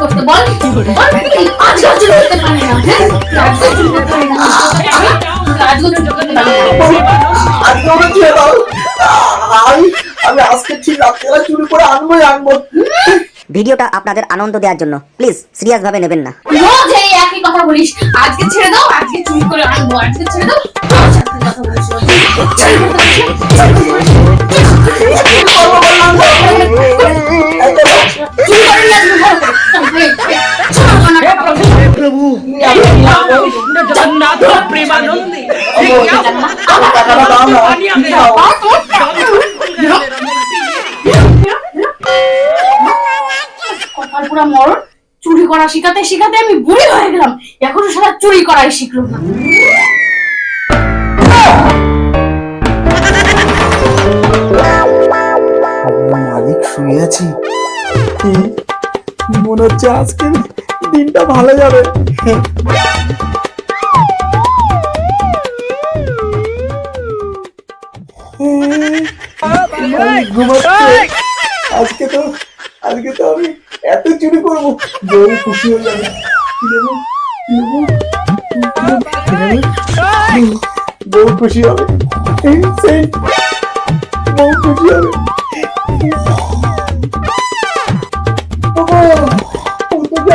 করতে বল। বল কি? করতে পারে না হ্যাঁ? করতে পারে না। আমি আজকে ঠিক রাত্রেবেলা চুরি করে আনবোই আনব। ভিডিওটা আপনাদের আনন্দ দেওয়ার জন্য। প্লিজ সিরিয়াস ভাবে নেবেন না। রোজ এই একই কথা বলিস। আজকে ছেড়ে দাও আজকে চুরি করে আনব আজকে ছেড়ে দাও। চুরি করা শিখাতে শিখাতে আমি বুড়ি হয়ে গেলাম এখনও সারা চুরি করাই শিখলো না মালিক শুয়ে আছি। মনে হচ্ছে আজকে দিনটা ভালো যাবে। আজকে তো আজকে তো আমি এত চুরি করব। বউ খুশি হয়ে যাবে? বউ খুশি হবে। বউ খুশি হবে।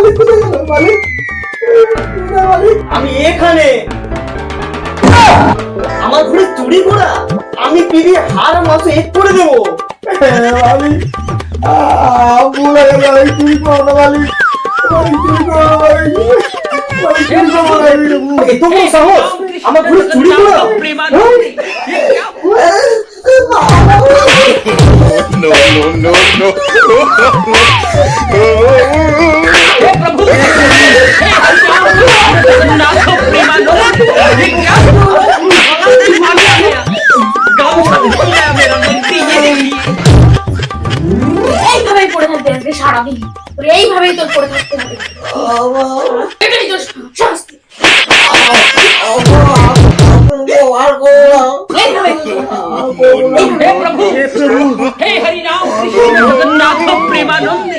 মালিক আমি এখানে আমার ঘরে চুরি করা আমি পিড়ি হার মাসে এক করে দেবো মালিক ভুলে গেল এই চুরি করো না মালিক চুরি করো না মালিক এত বড় সাহস আমার ঘরে চুরি করা no, no, no, no. সারাদিন এইভাবেই তোর পড়ে থাকতে হবে। এটাই তোর শাস্তি। প্রভু হে হরিনাম কৃষ্ণ প্রেমানন্দ